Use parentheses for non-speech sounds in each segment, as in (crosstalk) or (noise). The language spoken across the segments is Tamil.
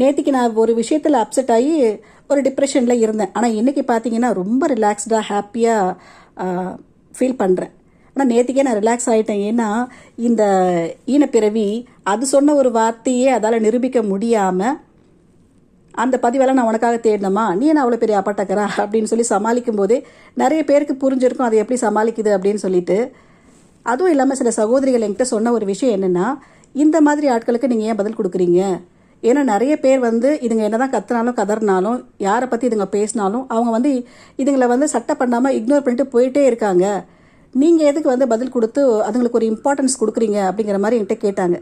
நேற்றுக்கு நான் ஒரு விஷயத்தில் அப்செட் ஆகி ஒரு டிப்ரெஷனில் இருந்தேன். ஆனால் இன்றைக்கி பார்த்தீங்கன்னா ரொம்ப ரிலாக்ஸ்டாக ஹாப்பியாக ஃபீல் பண்ணுறேன் ஆனால் நேற்றுக்கே நான் ரிலாக்ஸ் ஆகிட்டேன் ஏன்னா இந்த ஈனப்பிறவி அது சொன்ன ஒரு வார்த்தையே அதால் நிரூபிக்க முடியாமல் அந்த பதிவெல்லாம் நான் உனக்காக தேடினமா நீ என்ன அவ்வளோ பெரிய அப்பாட்டக்கரா? அப்படின்னு சொல்லி சமாளிக்கும் போதே நிறைய பேருக்கு புரிஞ்சிருக்கும் அதை எப்படி சமாளிக்குது அப்படின்னு சொல்லிட்டு. அதுவும் இல்லாமல் சில சகோதரிகள் என்கிட்ட சொன்ன ஒரு விஷயம் என்னென்னா இந்த மாதிரி ஆட்களுக்கு நீங்கள் ஏன் பதில் கொடுக்குறீங்க? ஏன்னா நிறைய பேர் வந்து இதுங்க என்னதான் கத்துனாலும் கதறினாலும் யாரை பற்றி இதுங்க பேசினாலும் அவங்க வந்து இதுங்களை வந்து சட்டை பண்ணாமல் இக்னோர் பண்ணிட்டு போயிட்டே இருக்காங்க. நீங்கள் எதுக்கு வந்து பதில் கொடுத்து அதுங்களுக்கு ஒரு இம்பார்ட்டன்ஸ் கொடுக்குறீங்க அப்படிங்கிற மாதிரி என்கிட்ட கேட்டாங்க.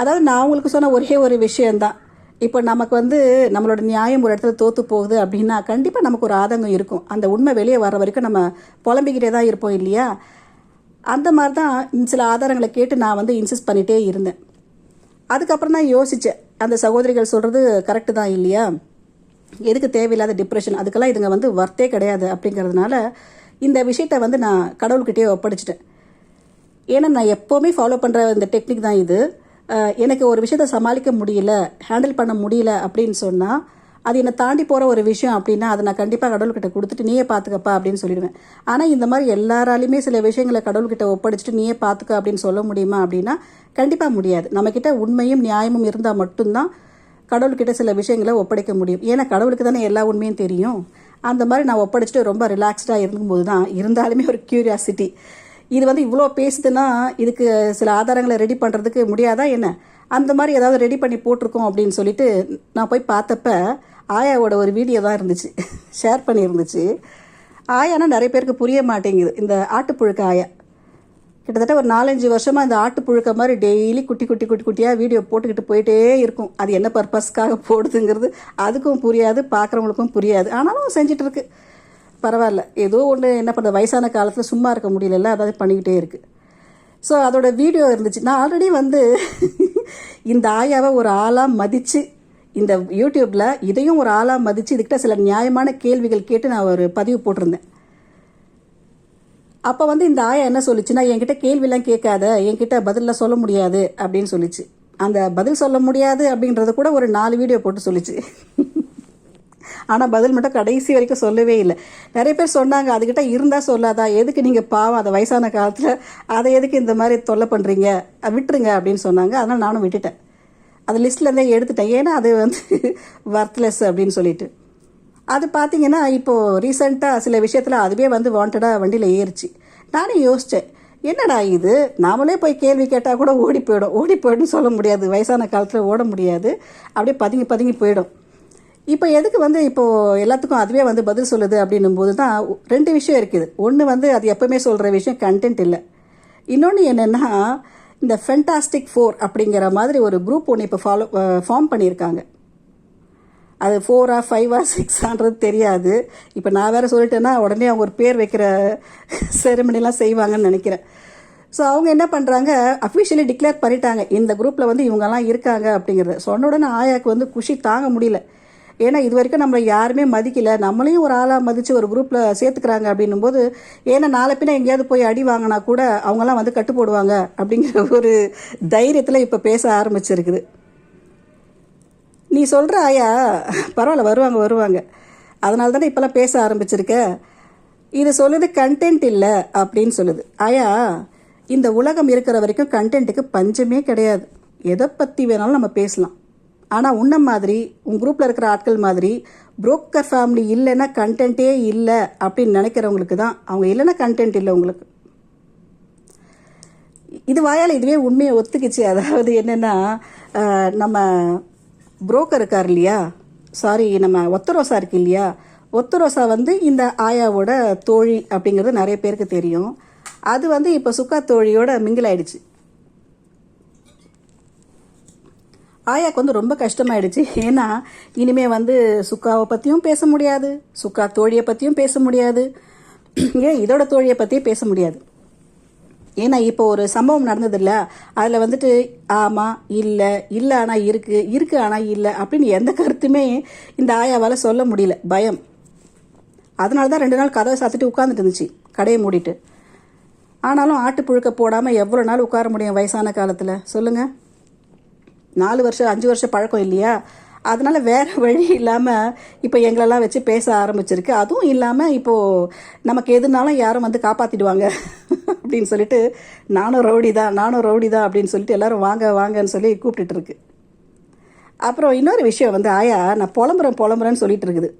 அதாவது நான் அவங்களுக்கு சொன்ன ஒரே ஒரு விஷயந்தான் இப்போ நமக்கு வந்து நம்மளோட நியாயம் ஒரு இடத்துல தோற்று போகுது அப்படின்னா கண்டிப்பாக நமக்கு ஒரு ஆதங்கம் இருக்கும். அந்த உண்மை வெளியே வர வரைக்கும் நம்ம புலம்பிக்கிட்டே தான் இருப்போம் இல்லையா? அந்த மாதிரி தான் சில ஆதாரங்களை கேட்டு நான் வந்து இன்சிஸ்ட் பண்ணிகிட்டே இருந்தேன். அதுக்கப்புறம் தான் யோசித்தேன் அந்த சகோதரிகள் சொல்கிறது கரெக்டு தான் இல்லையா? எதுக்கு தேவையில்லாத டிப்ரெஷன் அதுக்கெல்லாம் இதுங்க வந்து ஒர்த்தே கிடையாது அப்படிங்கிறதுனால இந்த விஷயத்தை வந்து நான் கடவுள்கிட்டயே ஒப்படைச்சிட்டேன். ஏன்னா நான் எப்போவுமே ஃபாலோ பண்ணுற இந்த டெக்னிக் தான் இது. எனக்கு ஒரு விஷயத்தை சமாளிக்க முடியல ஹேண்டில் பண்ண முடியல அப்படின்னு சொன்னால் அது என்னை தாண்டி போகிற ஒரு விஷயம் அப்படின்னா அதை நான் கண்டிப்பாக கடவுள்கிட்ட கொடுத்துட்டு நீயே பார்த்துக்கப்பா அப்படின்னு சொல்லிடுவேன். ஆனால் இந்த மாதிரி எல்லாராலையுமே சில விஷயங்களை கடவுள்கிட்ட ஒப்படைச்சிட்டு நீயே பார்த்துக்க அப்படின்னு சொல்ல முடியுமா அப்படின்னா கண்டிப்பாக முடியாது. நம்மக்கிட்ட உண்மையும் நியாயமும் இருந்தால் மட்டும்தான் கடவுள்கிட்ட சில விஷயங்களை ஒப்படைக்க முடியும். ஏன்னா கடவுளுக்கு தானே எல்லா உண்மையும் தெரியும். அந்த மாதிரி நான் ஒப்படைச்சிட்டு ரொம்ப ரிலாக்ஸ்டாக இருக்கும்போது தான் இருந்தாலுமே ஒரு க்யூரியாசிட்டி இது வந்து இவ்வளோ பேசுதுன்னா இதுக்கு சில ஆதாரங்களை ரெடி பண்ணுறதுக்கு முடியாதா என்ன? அந்த மாதிரி ஏதாவது ரெடி பண்ணி போட்டிருக்கோம் அப்படின்னு சொல்லிட்டு நான் போய் பார்த்தப்ப ஆயாவோட ஒரு வீடியோ தான் இருந்துச்சு. (laughs) ஷேர் பண்ணியிருந்துச்சு. ஆயானா நிறைய பேருக்கு புரிய மாட்டேங்குது. இந்த ஆட்டுப்புழுக்க ஆயா. கிட்டத்தட்ட ஒரு நாலஞ்சு வருஷமாக இந்த ஆட்டுப்புழுக்க மாதிரி டெய்லி குட்டி குட்டி குட்டி குட்டியாக வீடியோ போட்டுக்கிட்டு போயிட்டே இருக்கும். அது என்ன பர்பஸ்க்காக போடுதுங்கிறது அதுக்கும் புரியாது பார்க்குறவங்களுக்கும் புரியாது. ஆனாலும் செஞ்சுட்டு இருக்கு பரவாயில்ல. ஏதோ ஒன்று என்ன பண்ணுறது வயசான காலத்தில் சும்மா இருக்க முடியலல்ல. அதாவது பண்ணிக்கிட்டே இருக்குது ஸோ அதோட வீடியோ இருந்துச்சு. நான் ஆல்ரெடி வந்து (laughs) இந்த ஆயாவை ஒரு ஆளாக மதித்து இந்த யூடியூப்பில் இதையும் ஒரு ஆளாக மதித்து இதுக்கிட்ட சில நியாயமான கேள்விகள் கேட்டு நான் ஒரு பதிவு போட்டிருந்தேன். அப்போ வந்து இந்த ஆயா என்ன சொல்லுச்சுன்னா என்கிட்ட கேள்விலாம் கேட்காத என்கிட்ட பதிலில் சொல்ல முடியாது அப்படின்னு சொல்லிச்சு. அந்த பதில் சொல்ல முடியாது அப்படின்றத கூட ஒரு நாலு வீடியோ போட்டு சொல்லிச்சு. ஆனால் பதில் மட்டும் கடைசி வரைக்கும் சொல்லவே இல்லை. நிறைய பேர் சொன்னாங்க அதுக்கிட்ட இருந்தால் சொல்லாதா எதுக்கு நீங்கள் பாவம் அந்த வயசான காலத்தில் அதை எதுக்கு இந்த மாதிரி தொல்லை பண்ணுறீங்க விட்டுருங்க அப்படின்னு சொன்னாங்க. அதனால் நானும் விட்டுட்டேன். அது லிஸ்ட்லேருந்தே எடுத்துட்டேன். ஏன்னா அது வந்து (laughs) ஒர்த்லெஸ் அப்படின்னு சொல்லிட்டு. அது பார்த்தீங்கன்னா இப்போது ரீசெண்டாக சில விஷயத்தில் அதுவே வந்து வாண்டடாக வண்டியில் ஏறிச்சு. நானே யோசித்தேன் என்னடா இது? நாமளே போய் கேள்வி கேட்டால் கூட ஓடி போயிடும். ஓடி போயிடும்னு சொல்ல முடியாது. வயசான காலத்தில் ஓட முடியாது. அப்படியே பதுங்கி பதுங்கி போயிடும். இப்போ எதுக்கு வந்து இப்போது எல்லாத்துக்கும் அதுவே வந்து பதில் சொல்லுது அப்படின்னும் போது தான் ரெண்டு விஷயம் இருக்குது. ஒன்று வந்து அது எப்பவுமே சொல்கிற விஷயம் கண்டென்ட் இல்லை. இன்னொன்று என்னென்னா இந்த ஃபென்டாஸ்டிக் ஃபோர் அப்படிங்கிற மாதிரி ஒரு குரூப் ஒன்று இப்போ ஃபாலோ ஃபார்ம் பண்ணியிருக்காங்க. அது ஃபோரா ஃபைவா சிக்ஸான்றது தெரியாது. இப்போ நான் வேறு சொல்லிட்டேன்னா உடனே அவங்க ஒரு பேர் வைக்கிற செரமனிலாம் செய்வாங்கன்னு நினைக்கிறேன். ஸோ அவங்க என்ன பண்ணுறாங்க அஃபிஷியலி டிக்ளேர் பண்ணிட்டாங்க. இந்த குரூப்பில் வந்து இவங்கெல்லாம் இருக்காங்க அப்படிங்கிறத. சொன்ன உடனே ஆயாக்கு வந்து குஷி தாங்க முடியல. ஏன்னா இது வரைக்கும் நம்மளை யாருமே மதிக்கல. நம்மளையும் ஒரு ஆளாக மதித்து ஒரு குரூப்பில் சேர்த்துக்கிறாங்க அப்படின்னும் போது ஏன்னா நாளை பின்ன எங்கேயாவது போய் அடி வாங்கினா கூட அவங்கெல்லாம் வந்து கட்டு போடுவாங்க அப்படிங்கிற ஒரு தைரியத்தில் இப்போ பேச ஆரம்பிச்சிருக்குது. நீ சொல்கிற ஆயா பரவாயில்ல வருவாங்க வருவாங்க. அதனால தானே இப்போல்லாம் பேச ஆரம்பிச்சிருக்க? இது சொல்லுது கண்டென்ட் இல்லை அப்படின்னு சொல்லுது. ஆயா இந்த உலகம் இருக்கிற வரைக்கும் கண்டென்ட்டுக்கு பஞ்சமே கிடையாது. எதை பற்றி வேணாலும் நம்ம பேசலாம். ஆனால் உன்ன மாதிரி உன் குரூப்பில் இருக்கிற ஆட்கள் மாதிரி புரோக்கர் ஃபேமிலி இல்லைன்னா கண்டென்ட்டே இல்லை அப்படின்னு நினைக்கிறவங்களுக்கு தான் அவங்க இல்லைன்னா கண்டென்ட் இல்லை உங்களுக்கு. இது வாயால் இதுவே உண்மையை ஒத்துக்குச்சு. அதாவது என்னென்னா நம்ம புரோக்கர் இருக்கார் இல்லையா? சாரி நம்ம ஒத்தரோசா இருக்கு இல்லையா? ஒத்தரோசா வந்து இந்த ஆயாவோட தோழி அப்படிங்கிறது நிறைய பேருக்கு தெரியும். அது வந்து இப்போ சுக்கா தோழியோட மிங்கில் ஆயிடுச்சு. ஆயாக்கு வந்து ரொம்ப கஷ்டமாயிடுச்சு. ஏன்னா இனிமே வந்து சுக்காவை பற்றியும் பேச முடியாது. சுக்கா தோழியை பற்றியும் பேச முடியாது. ஏன் இதோட தோழியை பற்றியும் பேச முடியாது. ஏன்னா இப்போ ஒரு சம்பவம் நடந்தது இல்லை அதில் வந்துட்டு ஆமாம் இல்லை இல்லை ஆனால் இருக்குது இருக்குது ஆனால் இல்லை அப்படின்னு எந்த கருத்துமே இந்த ஆயாவால் சொல்ல முடியல. பயம். அதனால தான் ரெண்டு நாள் கதவை சாத்திட்டு உட்காந்துட்டு இருந்துச்சு. கடையை மூடிட்டு. ஆனாலும் ஆட்டு புழுக்க போடாமல் எவ்வளோ நாள் உட்கார முடியும் வயசான காலத்தில்? சொல்லுங்கள் நாலு வருஷம் அஞ்சு வருஷம் பழக்கம் இல்லையா? அதனால் வேறு வழி இல்லாமல் இப்போ எங்களெல்லாம் வச்சு பேச ஆரம்பிச்சிருக்கு. அதுவும் இல்லாமல் இப்போது நமக்கு எதுனாலும் யாரும் வந்து காப்பாற்றிடுவாங்க (laughs) அப்படின்னு சொல்லிட்டு நானும் ரவுடி தான் நானும் ரவுடி தான் அப்படின்னு சொல்லிட்டு எல்லோரும் வாங்க வாங்கன்னு சொல்லி கூப்பிட்டுட்டு இருக்கு. அப்புறம் இன்னொரு விஷயம் வந்து ஆயா நான் புலம்புறேன் புலம்புறேன்னு சொல்லிட்டு இருக்குது.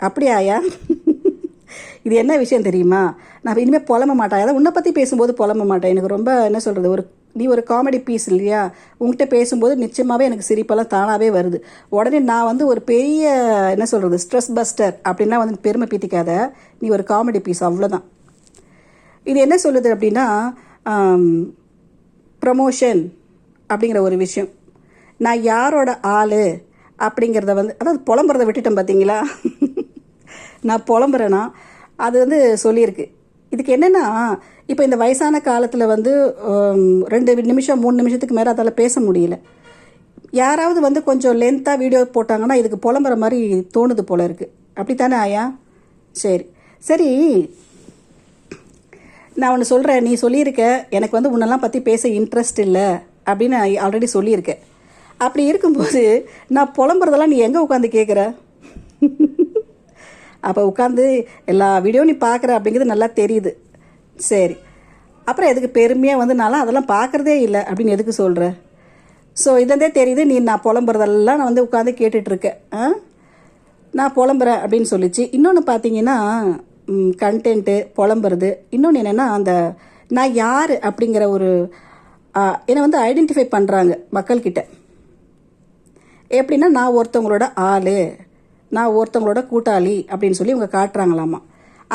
அப்படியா ஆயா? (laughs) இது என்ன விஷயம் தெரியுமா? நான் இனிமேல் புலம்ப மாட்டேன். அதாவது உன்னை பற்றி பேசும்போது புலம்ப மாட்டேன். எனக்கு ரொம்ப என்ன சொல்கிறது ஒரு நீ ஒரு காமெடி பீஸ் இல்லையா? உங்கள்கிட்ட பேசும்போது நிச்சயமாகவே எனக்கு சிரிப்பெல்லாம் தானாகவே வருது. உடனே நான் வந்து ஒரு பெரிய என்ன சொல்கிறது ஸ்ட்ரெஸ் பஸ்டர் அப்படின்னா வந்து பெருமை பீத்திக்காத. நீ ஒரு காமெடி பீஸ் அவ்வளோதான் இது என்ன சொல்லுது அப்படின்னா ப்ரமோஷன் அப்படிங்கிற ஒரு விஷயம். நான் யாரோட ஆள் அப்படிங்கிறத வந்து அதாவது புலம்புறதை விட்டுட்டேன் பார்த்தீங்களா நான் புலம்புறேன்னா அது வந்து சொல்லியிருக்கு. இதுக்கு என்னென்னா இப்போ இந்த வயசான காலத்தில் வந்து ரெண்டு நிமிஷம் மூணு நிமிஷத்துக்கு மேலே அதால் பேச முடியல. யாராவது வந்து கொஞ்சம் லென்த்தாக வீடியோ போட்டாங்கன்னா இதுக்கு புலம்புற மாதிரி தோணுது போல இருக்குது அப்படித்தானே ஆயா? சரி. சரி நான் ஒன்று சொல்கிறேன் நீ சொல்லியிருக்க எனக்கு வந்து உன்னெல்லாம் பற்றி பேச இன்ட்ரெஸ்ட் இல்லை அப்படின்னு ஆல்ரெடி சொல்லியிருக்கேன். அப்படி இருக்கும்போது நான் புலம்புறதெல்லாம் நீ எங்கே உட்காந்து கேட்குற அப்போ உட்காந்து எல்லா வீடியோ நீ பார்க்குற அப்படிங்கிறது நல்லா தெரியுது. சரி. அப்புறம் எதுக்கு பெருமையாக வந்து நான்லாம் அதெல்லாம் பார்க்குறதே இல்லை அப்படின்னு எதுக்கு சொல்கிற ஸோ இதே தெரியுது நீ நான் புலம்புறதெல்லாம் நான் வந்து உட்காந்து கேட்டுட்ருக்கேன் ஆ? நான் புலம்புறேன் அப்படின்னு சொல்லிச்சு. இன்னொன்று பார்த்தீங்கன்னா கண்டென்ட்டு புலம்புறது. இன்னொன்று என்னென்னா அந்த நான் யார் அப்படிங்கிற ஒரு என்னை வந்து ஐடென்டிஃபை பண்ணுறாங்க மக்கள்கிட்ட. எப்படின்னா நான் ஒருத்தவங்களோட ஆள். நான் ஒருத்தவங்களோட கூட்டாளி அப்படின்னு சொல்லி இவங்க காட்டுறாங்களாமா.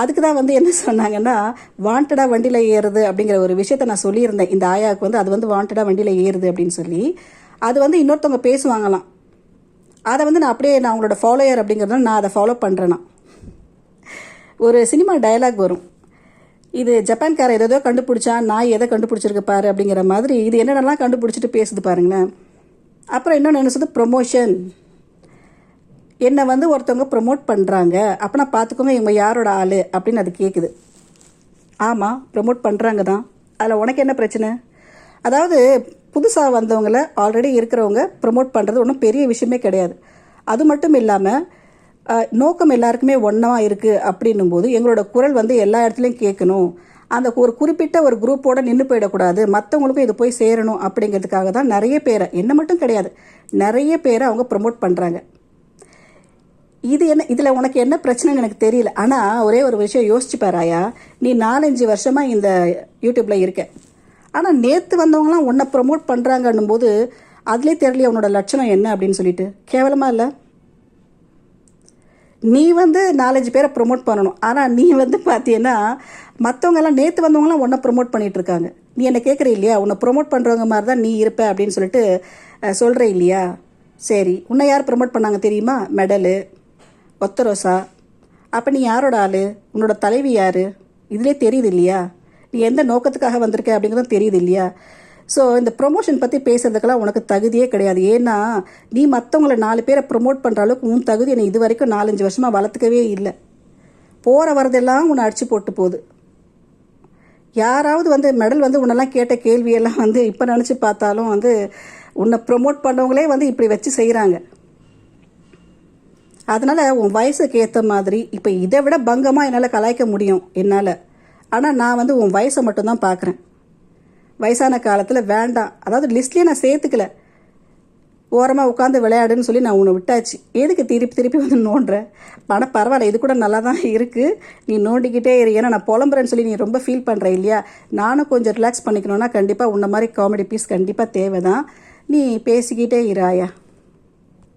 அதுக்கு தான் வந்து என்ன சொன்னாங்கன்னா வாண்டடாக வண்டியில் ஏறுது அப்படிங்கிற ஒரு விஷயத்த நான் சொல்லியிருந்தேன். இந்த ஆயாவுக்கு வந்து அது வந்து வாண்டடாக வண்டியில் ஏறுது அப்படின்னு சொல்லி. அது வந்து இன்னொருத்தவங்க பேசுவாங்களாம். அதை வந்து நான் அப்படியே நான் அவங்களோட ஃபாலோயர் அப்படிங்கிறத நான் அதை ஃபாலோ பண்ணுறேன்னா ஒரு சினிமா டயலாக் வரும். இது ஜப்பான்கார ஏதோ கண்டுபிடிச்சா நான் எதை கண்டுபிடிச்சிருக்கு பாரு அப்படிங்கிற மாதிரி இது என்னென்னலாம் கண்டுபிடிச்சிட்டு பேசுது பாருங்களேன். அப்புறம் இன்னொன்று என்ன சொல்லுது ப்ரொமோஷன் என்னை வந்து ஒருத்தவங்க ப்ரொமோட் பண்ணுறாங்க அப்போனா பார்த்துக்கோங்க இவங்க யாரோட ஆள்? அப்படின்னு அது கேட்குது ஆமாம் ப்ரொமோட் பண்ணுறாங்க தான். அதில் உனக்கு என்ன பிரச்சனை? அதாவது புதுசாக வந்தவங்கள ஆல்ரெடி இருக்கிறவங்க ப்ரொமோட் பண்ணுறது ஒன்றும் பெரிய விஷயமே கிடையாது. அது மட்டும் இல்லாமல் நோக்கம் எல்லாருக்குமே ஒன்றா இருக்குது அப்படின்னும் போது எங்களோட குரல் வந்து எல்லா இடத்துலையும் கேட்கணும். அந்த ஒரு குறிப்பிட்ட ஒரு குரூப்போட நின்று போயிடக்கூடாது. மற்றவங்களுக்கும் இது போய் சேரணும் அப்படிங்கிறதுக்காக தான் நிறைய பேரை என்ன மட்டும் கிடையாது நிறைய பேரை அவங்க ப்ரொமோட் பண்ணுறாங்க இது என்ன இதில் உனக்கு என்ன பிரச்சனைன்னு எனக்கு தெரியல. ஆனால் ஒரே ஒரு விஷயம் யோசிச்சு பாராயா. நீ நாலஞ்சு வருஷமாக இந்த யூடியூப்பில் இருக்க. ஆனால் நேற்று வந்தவங்களாம் உன்னை ப்ரொமோட் பண்ணுறாங்கன்னும் போது அதுலேயே தெரியலையே உன்னோட லட்சணம் என்ன அப்படின்னு சொல்லிட்டு. கேவலமாக இல்லை? நீ வந்து நாலஞ்சு பேரை ப்ரொமோட் பண்ணணும். ஆனால் நீ வந்து பார்த்தீங்கன்னா மற்றவங்கெல்லாம் நேற்று வந்தவங்களாம் உன்னை ப்ரொமோட் பண்ணிட்டு இருக்காங்க. நீ என்னை கேட்குற இல்லையா? உன்னை ப்ரொமோட் பண்ணுறவங்க மாதிரி தான் நீ இருப்ப அப்படின்னு சொல்லிட்டு சொல்கிற இல்லையா? சரி. உன்னை யார் ப்ரொமோட் பண்ணாங்க தெரியுமா? மெடலு. ஒத்தரோசா அப்போ நீ யாரோட ஆள்? உன்னோட தலைவி யார்? இதிலே தெரியுது இல்லையா நீ எந்த நோக்கத்துக்காக வந்திருக்க அப்படிங்கிறதும் தெரியுது இல்லையா ஸோ இந்த ப்ரொமோஷன் பற்றி பேசுறதுக்கெல்லாம் உனக்கு தகுதியே கிடையாது. ஏன்னா நீ மற்றவங்கள நாலு பேரை ப்ரொமோட் பண்ணுற அளவுக்கு உன் தகுதி என்னை இது வரைக்கும் நாலஞ்சு வருஷமாக வளர்த்துக்கவே இல்லை. போகிற வரதெல்லாம் உன்னை அடிச்சு போட்டு போகுது. யாராவது வந்து மெடல் வந்து உன்னெல்லாம் கேட்ட கேள்வியெல்லாம் வந்து இப்போ நினச்சி பார்த்தாலும் வந்து உன்னை ப்ரொமோட் பண்ணவங்களே வந்து இப்படி வச்சு செய்கிறாங்க அதனால் உன் வயசுக்கு ஏற்ற மாதிரி இப்போ இதை விட பங்கமாக என்னால் கலாய்க்க முடியும் என்னால். ஆனால் நான் வந்து உன் வயசை மட்டும்தான் பார்க்குறேன் வயசான காலத்தில் வேண்டாம். அதாவது லிஸ்ட்லேயே நான் சேர்த்துக்கல. ஓரமாக உட்காந்து விளையாடுன்னு சொல்லி நான் உன்னை விட்டாச்சு. எதுக்கு திருப்பி திருப்பி வந்து நோண்டுற ஆனால் பரவாயில்ல இது கூட நல்லா தான் இருக்குது நீ நோண்டிக்கிட்டே இரு. ஏன்னா நான் புலம்புறேன்னு சொல்லி நீ ரொம்ப ஃபீல் பண்ணுற இல்லையா? நானும் கொஞ்சம் ரிலாக்ஸ் பண்ணிக்கணும்னா கண்டிப்பாக உன்ன மாதிரி காமெடி பீஸ் கண்டிப்பாக தேவை தான் நீ பேசிக்கிட்டே இராயா